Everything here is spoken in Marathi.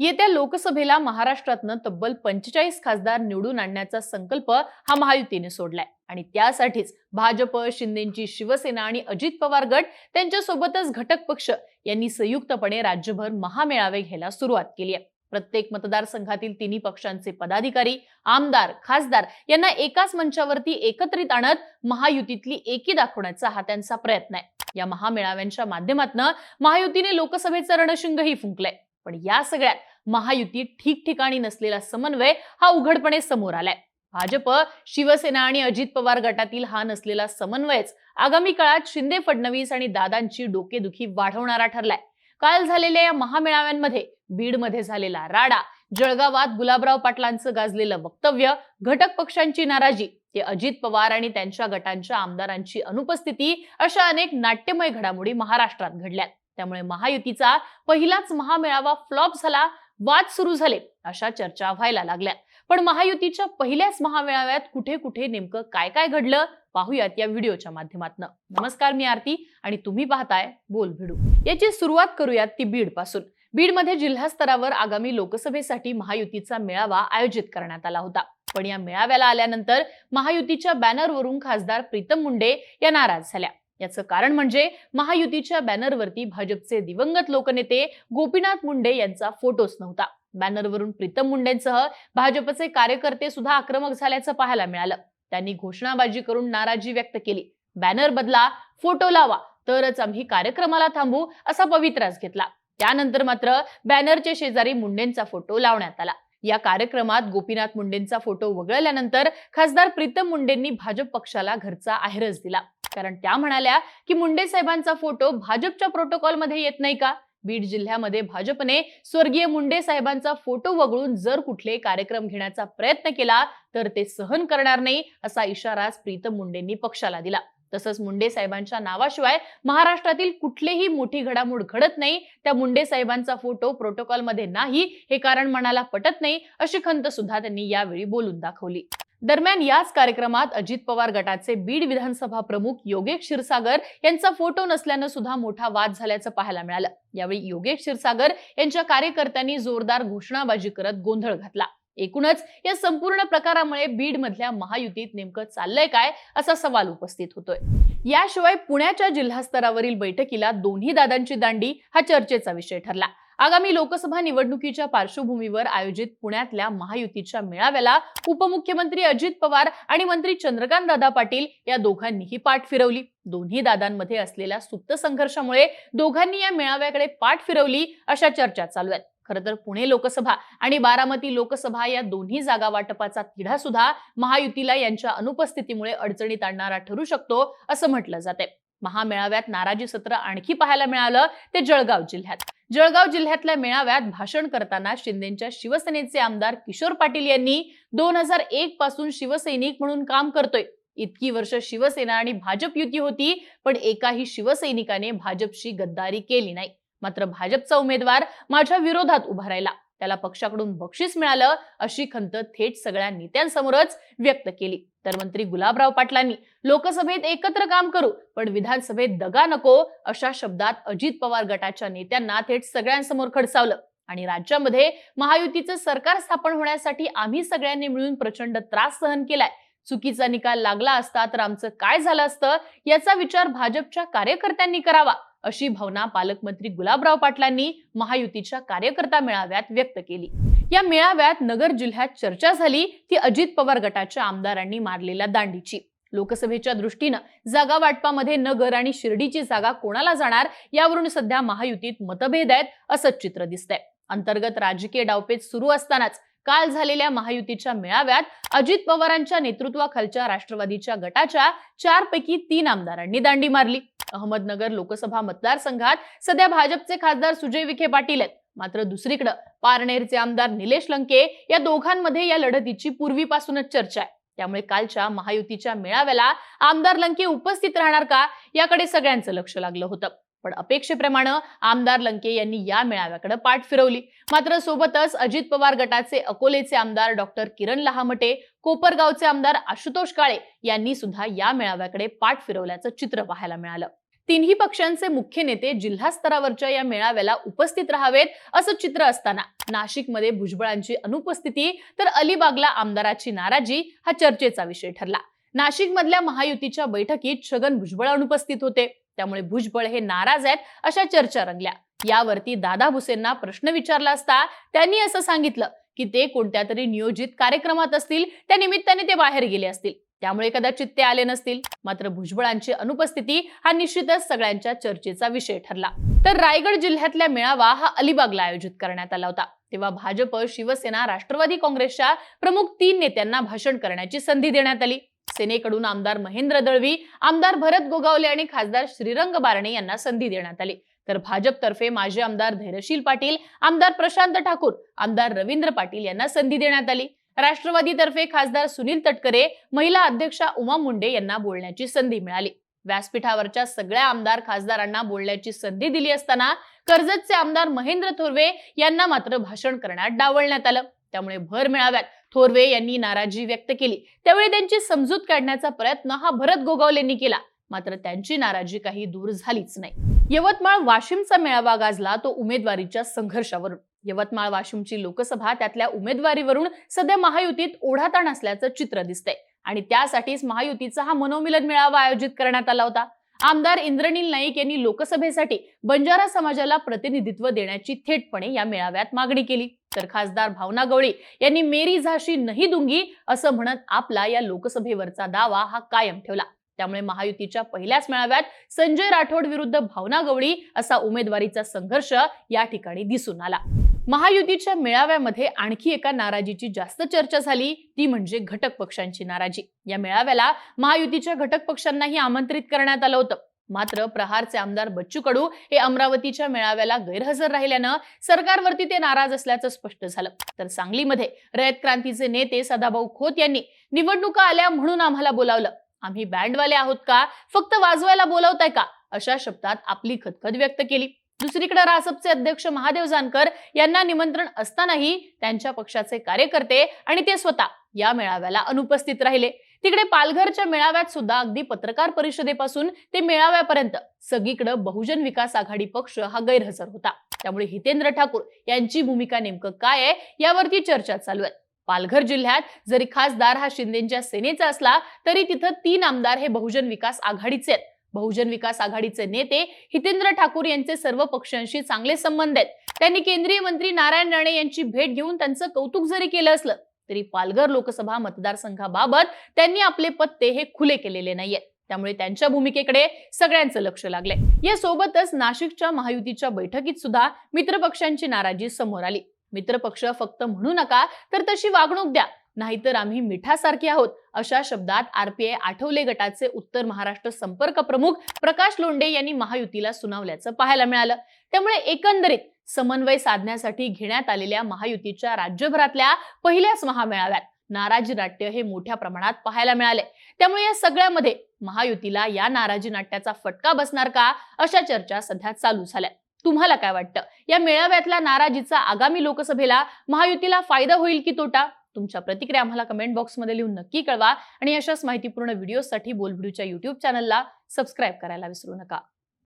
येत्या लोकसभेला महाराष्ट्रातनं तब्बल पंचेचाळीस खासदार निवडून आणण्याचा संकल्प हा महायुतीने सोडलाय. आणि त्यासाठीच भाजप शिंदेची शिवसेना आणि अजित पवार गट त्यांच्यासोबतच घटक पक्ष यांनी संयुक्तपणे राज्यभर महामेळावे घ्यायला सुरुवात केली आहे. प्रत्येक मतदारसंघातील तिन्ही पक्षांचे पदाधिकारी आमदार खासदार यांना एकाच मंचावरती एकत्रित आणत महायुतीतली एकी दाखवण्याचा हा त्यांचा प्रयत्न आहे. या महामेळाव्यांच्या माध्यमातून महायुतीने लोकसभेचं रणशिंगही फुंकलंय. पण या सगळ्यात महायुती ठिकठिकाणी नसलेला समन्वय हा उघडपणे समोर आलाय. भाजप शिवसेना आणि अजित पवार गटातील हा नसलेला समन्वयच आगामी काळात शिंदे फडणवीस आणि दादांची डोकेदुखी वाढवणारा ठरलाय. काल झालेल्या या महामेळाव्यांमध्ये बीडमध्ये झालेला राडा जळगावात गुलाबराव पाटलांचं गाजलेलं वक्तव्य घटक पक्षांची नाराजी ते अजित पवार आणि त्यांच्या गटांच्या आमदारांची अनुपस्थिती अशा अनेक नाट्यमय घडामोडी महाराष्ट्रात घडल्यात. त्यामुळे महायुतीचा पहिलाच महामेळावा फ्लॉप झाला वाद सुरू झाले अशा चर्चा व्हायला लागल्या. पण महायुतीच्या पहिल्याच महामेळाव्यात कुठे कुठे नेमकं काय काय घडलं पाहूयात या व्हिडिओच्या माध्यमातून. नमस्कार मी आरती आणि तुम्ही पाहताय बोल भिडू. याची सुरुवात करूयात ती बीडपासून बीडमध्ये जिल्हा स्तरावर आगामी लोकसभेसाठी महायुतीचा मेळावा आयोजित करण्यात आला होता. पण या मेळाव्याला आल्यानंतर महायुतीच्या बॅनरवरून खासदार प्रीतम मुंडे या नाराज झाल्या. याचं कारण म्हणजे महायुतीच्या बॅनरवरती भाजपचे दिवंगत लोकनेते गोपीनाथ मुंडे यांचा फोटोच नव्हता. बॅनरवरून प्रीतम मुंडेंसह भाजपचे कार्यकर्ते सुद्धा आक्रमक झाल्याचं पाहायला मिळालं. त्यांनी घोषणाबाजी करून नाराजी व्यक्त केली. बॅनर बदला फोटो लावा तरच आम्ही कार्यक्रमाला थांबू असा पवित्रास घेतला. त्यानंतर मात्र बॅनरच्या शेजारी मुंडेंचा फोटो लावण्यात आला. या कार्यक्रमात गोपीनाथ मुंडेंचा फोटो वगळल्यानंतर खासदार प्रीतम मुंडेंनी भाजप पक्षाला घरचा आहेरच दिला. कारण त्या म्हणाल्या की मुंडे साहेबांचा फोटो भाजपच्या प्रोटोकॉलमध्ये येत नाही का? बीड जिल्ह्यामध्ये भाजपने स्वर्गीय मुंडे साहेबांचा फोटो वगळून जर कुठले कार्यक्रम घेण्याचा प्रयत्न केला तर ते सहन करणार नाही असा इशाराच प्रीतम मुंडेंनी पक्षाला दिला. तसंच मुंडे साहेबांच्या नावाशिवाय महाराष्ट्रातील कुठलीही मोठी घडामोड घडत नाही. त्या मुंडे साहेबांचा फोटो प्रोटोकॉलमध्ये नाही हे कारण मनाला पटत नाही अशी खंत सुद्धा त्यांनी यावेळी बोलून दाखवली. दरम्यान याच कार्यक्रमात अजित पवार गटाचे बीड विधानसभा प्रमुख योगेश क्षीरसागर यांचा फोटो नसल्यानं सुद्धा मोठा वाद झाल्याचं पाहायला मिळालं. यावेळी योगेश क्षीरसागर यांच्या कार्यकर्त्यांनी जोरदार घोषणाबाजी करत गोंधळ घातला. एकूणच या संपूर्ण प्रकारामुळे बीड मधल्या महायुतीत नेमकं चाललंय काय असा सवाल उपस्थित होतोय. याशिवाय पुण्याच्या जिल्हा स्तरावरील बैठकीला दोन्ही दादांची दांडी हा चर्चेचा विषय ठरला. आगामी लोकसभा निवडणुकीच्या पार्श्वभूमीवर आयोजित पुण्यातल्या महायुतीच्या मेळाव्याला उपमुख्यमंत्री अजित पवार आणि मंत्री चंद्रकांत दादा पाटील या दोघांनीही पाठ फिरवली. दोन्ही दादांमध्ये असलेल्या सुप्त संघर्षामुळे दोघांनी या मेळाव्याकडे पाठ फिरवली अशा चर्चा चालू आहेत. खरं तर पुणे लोकसभा आणि बारामती लोकसभा या दोन्ही जागा वाटपाचा तिढा सुद्धा महायुतीला यांच्या अनुपस्थितीमुळे अडचणीत आणणारा ठरू शकतो असं म्हटलं जाते महामेळाव्यात नाराजी सत्र आणखी पाहायला मिळालं ते जळगाव जिल्ह्यात. जळगाव जिल्ह्यातल्या मेळाव्यात भाषण करताना शिंदेच्या शिवसेनेचे आमदार किशोर पाटील यांनी दोन हजार एक पासून शिवसैनिक म्हणून काम करतोय. इतकी वर्ष शिवसेना आणि भाजप युती होती पण एकाही शिवसैनिकाने भाजपशी गद्दारी केली नाही. मात्र भाजपचा उमेदवार माझ्या विरोधात उभा राहिला. त्याला पक्षाकडून बक्षीस मिळालं अशी खंत थेट सगळ्या नेत्यांसमोरच व्यक्त केली. तर मंत्री गुलाबराव पाटलांनी लोकसभेत एकत्र काम करू पण विधानसभेत दगा नको अशा शब्दात अजित पवार गटाच्या नेत्यांना थेट सगळ्यांसमोर खडसावलं. आणि राज्यामध्ये महायुतीचं सरकार स्थापन होण्यासाठी आम्ही सगळ्यांनी मिळून प्रचंड त्रास सहन केलाय. चुकीचा निकाल लागला असता तर आमचं काय झालं असतं याचा विचार भाजपच्या कार्यकर्त्यांनी करावा. अशी भावना पालकमंत्री गुलाबराव पाटलांनी महायुतीच्या कार्यकर्ता मेळाव्यात व्यक्त केली. या मेळाव्यात नगर जिल्ह्यात चर्चा झाली ती अजित पवार गटाच्या आमदारांनी मारलेल्या दांडीची. लोकसभेच्या दृष्टीनं जागा वाटपामध्ये नगर आणि शिर्डीची जागा कोणाला जाणार यावरून सध्या महायुतीत मतभेद आहेत असंच चित्र दिसतंय. अंतर्गत राजकीय डावपेच सुरू असतानाच काल झालेल्या महायुतीच्या मेळाव्यात अजित पवारांच्या नेतृत्वाखालच्या राष्ट्रवादीच्या गटाच्या चारपैकी तीन आमदारांनी दांडी मारली. अहमदनगर लोकसभा मतदारसंघात सध्या भाजपचे खासदार सुजय विखे पाटील आहेत. मात्र दुसरीकडे पारनेरचे आमदार निलेश लंके या दोघांमध्ये या लढतीची पूर्वीपासूनच चर्चा आहे. त्यामुळे कालच्या महायुतीच्या मेळाव्याला आमदार लंके उपस्थित राहणार का याकडे सगळ्यांचं लक्ष लागलं होतं. पण अपेक्षेप्रमाणे आमदार लंके यांनी या मेळाव्याकडे पाठ फिरवली. मात्र सोबतच अजित पवार गटाचे अकोलेचे आमदार डॉक्टर किरण लहामटे कोपरगावचे आमदार आशुतोष काळे यांनी सुद्धा या मेळाव्याकडे पाठ फिरवल्याचं चित्र पाहायला मिळालं. तिन्ही पक्षांचे मुख्य नेते जिल्हा स्तरावरच्या या मेळाव्याला उपस्थित राहावेत असं चित्र असताना. नाशिकमध्ये भुजबळांची अनुपस्थिती तर अलिबागला आमदाराची नाराजी हा चर्चेचा विषय ठरला. नाशिकमधल्या महायुतीच्या बैठकीत छगन भुजबळ अनुपस्थित होते. त्यामुळे भुजबळ हे नाराज आहेत अशा चर्चा रंगल्या. यावरती दादा भुसेंना प्रश्न विचारला असता त्यांनी असं सांगितलं की ते कोणत्या तरी नियोजित कार्यक्रमात असतील त्या निमित्ताने ते बाहेर गेले असतील. त्यामुळे कदाचित ते आले नसतील. मात्र भुजबळांची अनुपस्थिती हा निश्चितच सगळ्यांच्या चर्चेचा विषय ठरला. तर रायगड जिल्ह्यातल्या मेळावा हा अलिबागला आयोजित करण्यात आला होता. तेव्हा भाजप शिवसेना राष्ट्रवादी काँग्रेसच्या प्रमुख तीन नेत्यांना भाषण करण्याची संधी देण्यात आली. सेनेकडून आमदार महेंद्र दळवी आमदार भरत गोगावले आणि खासदार श्रीरंग बारणे यांना संधी देण्यात आली. तर भाजपतर्फे माजी आमदार धैर्यशील पाटील आमदार प्रशांत ठाकूर आमदार रवींद्र पाटील यांना संधी देण्यात आली. राष्ट्रवादीतर्फे खासदार सुनील तटकरे महिला अध्यक्षा उमा मुंडे यांना बोलण्याची संधी मिळाली. व्यासपीठावरच्या सगळ्या आमदार खासदारांना बोलण्याची संधी दिली असताना कर्जतचे आमदार महेंद्र थोरवे यांना मात्र भाषण करण्यात डावलण्यात आलं. त्यामुळे भर मेळाव्यात थोरवे यांनी नाराजी व्यक्त केली. त्यावेळी त्यांची समजूत काढण्याचा प्रयत्न हा भरत गोगावलेंनी केला. मात्र त्यांची नाराजी काही दूर झालीच नाही. यवतमाळ वाशिमचा मेळावा गाजला तो उमेदवारीच्या संघर्षावरून यवतमाळ वाशिमची लोकसभा त्यातल्या उमेदवारीवरून सध्या महायुतीत ओढाताण असल्याचं चित्र दिसतंय. आणि त्यासाठीच महायुतीचा हा मनोमिलन मेळावा आयोजित करण्यात आला होता. आमदार इंद्रनील नाईक यांनी लोकसभेसाठी बंजारा समाजाला प्रतिनिधित्व देण्याची थेटपणे या मेळाव्यात मागणी केली. तर खासदार भावना गवळी यांनी मेरी झाशी नाही दुंगी असं म्हणत आपला या लोकसभेवरचा दावा हा कायम ठेवला. त्यामुळे महायुतीच्या पहिल्याच मेळाव्यात संजय राठोड विरुद्ध भावना गवळी असा उमेदवारीचा संघर्ष या ठिकाणी दिसून आला. महायुतीच्या मेळाव्यामध्ये आणखी एका नाराजीची जास्त चर्चा झाली ती म्हणजे घटक पक्षांची नाराजी. या मेळाव्याला महायुतीच्या घटक पक्षांनाही आमंत्रित करण्यात आलं होतं. मात्र प्रहारचे आमदार बच्चू कडू हे अमरावतीच्या मेळाव्याला गैरहजर राहिल्यानं सरकारवरती ते नाराज असल्याचं स्पष्ट झालं. तर सांगलीमध्ये रयत क्रांतीचे नेते सदाभाऊ खोत यांनी निवडणुका आल्या म्हणून आम्हाला बोलावलं. आम्ही बँडवाले आहोत का? फक्त वाजवायला बोलावताय का? अशा शब्दात आपली खतखत व्यक्त केली. दुसरीकडे रासपचे अध्यक्ष महादेव जानकर यांना निमंत्रण असतानाही त्यांच्या पक्षाचे कार्यकर्ते आणि ते स्वतः या मेळाव्याला अनुपस्थित राहिले. तिकडे पालघरच्या मेळाव्यात सुद्धा अगदी पत्रकार परिषदेपासून ते मेळाव्यापर्यंत सगळीकडे बहुजन विकास आघाडी पक्ष हा गैरहजर होता. त्यामुळे हितेंद्र ठाकूर यांची भूमिका नेमकं काय आहे यावरती चर्चा चालू आहे. पालघर जिल्ह्यात जरी खासदार हा शिंदेच्या सेनेचा असला तरी तिथं तीन आमदार हे बहुजन विकास आघाडीचे आहेत. बहुजन विकास आघाडीचे नेते हितेंद्र ठाकूर यांचे सर्व पक्षांशी चांगले संबंध आहेत. त्यांनी केंद्रीय मंत्री नारायण राणे यांची भेट घेऊन त्यांचं कौतुक जरी केलं असलं तरी पालघर लोकसभा मतदारसंघाबाबत त्यांनी आपले पत्ते हे खुले केलेले नाहीयेत. त्यामुळे त्यांच्या भूमिकेकडे सगळ्यांचं लक्ष लागलंय. या सोबतच नाशिकच्या महायुतीच्या बैठकीत सुद्धा मित्रपक्षांची नाराजी समोर आली. मित्रपक्ष फक्त म्हणू नका तर तशी वागणूक द्या. नाहीतर आम्ही मिठासारखे आहोत अशा शब्दात आरपीआय आठवले गटाचे उत्तर महाराष्ट्र संपर्क प्रमुख प्रकाश लोंडे यांनी महायुतीला सुनावल्याचं पाहायला मिळालं. त्यामुळे एकंदरीत समन्वय साधण्यासाठी घेण्यात आलेल्या महायुतीच्या राज्यभरातल्या पहिल्याच महामेळाव्यात नाराजी नाट्य हे मोठ्या प्रमाणात पाहायला मिळाले. त्यामुळे या सगळ्यामध्ये महायुतीला या नाराजी नाट्याचा फटका बसणार का अशा चर्चा सध्या चालू झाल्या. तुम्हाला काय वाटतं? या मेळाव्यातल्या नाराजीचा आगामी लोकसभेला महायुतीला फायदा होईल की तोटा? तुमच्या प्रतिक्रिया आम्हाला कमेंट बॉक्समध्ये लिहून नक्की कळवा. आणि अशाच माहितीपूर्ण व्हिडिओसाठी बोलबिडूच्या युट्यूब चॅनलला सबस्क्राईब करायला विसरू नका.